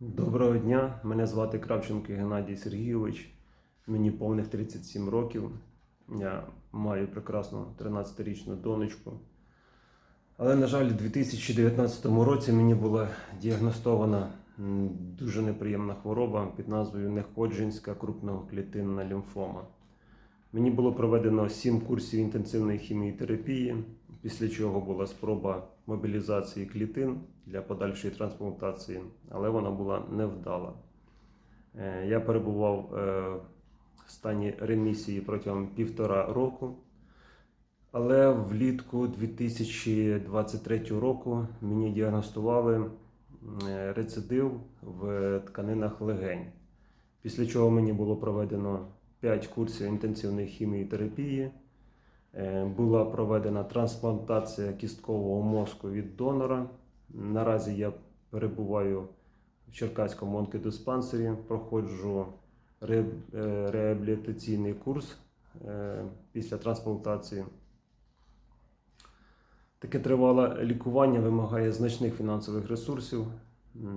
Доброго дня, мене звати Кравченко Геннадій Сергійович. Мені повних 37 років. Я маю прекрасну 13-річну донечку. Але, на жаль, у 2019 році мені була діагностована дуже неприємна хвороба під назвою Неходжинська крупноклітинна лімфома. Мені було проведено 7 курсів інтенсивної хіміотерапії, після чого була спроба мобілізації клітин для подальшої трансплантації, але вона була невдала. Е, Я перебував е, в стані ремісії протягом півтора року, але влітку 2023 року мені діагностували рецидив в тканинах легень. Після чого мені було проведено 5 курсів інтенсивної хіміотерапії. Е, Була проведена трансплантація кісткового мозку від донора. Наразі я перебуваю в Черкаському онкодиспансері, проходжу е, реабілітаційний курс е, після трансплантації. Таке тривале лікування вимагає значних фінансових ресурсів.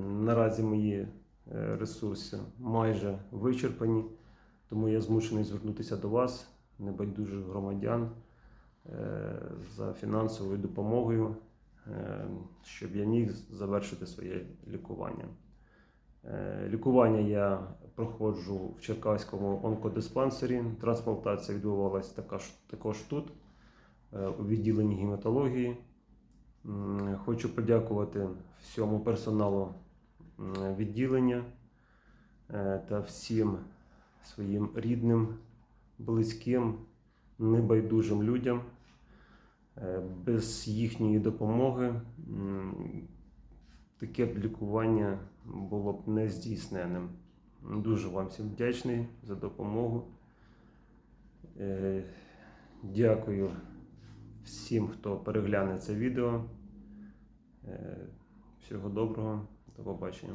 Наразі мої ресурси майже вичерпані, тому я змушений звернутися до вас, небайдужих громадян, е, за фінансовою допомогою, е, щоб я міг завершити своє лікування. Е, Лікування я проходжу в Черкаському онкодиспансері. Трансплантація відбувалася також тут, у відділенні гематології. Хочу подякувати всьому персоналу відділення та всім своїм рідним, близьким, небайдужим людям. Е, Без їхньої допомоги таке б лікування було б нездійсненним. Дуже вам всім вдячний за допомогу. Е, Дякую всім, хто перегляне це відео. Е, Всього доброго, до побачення.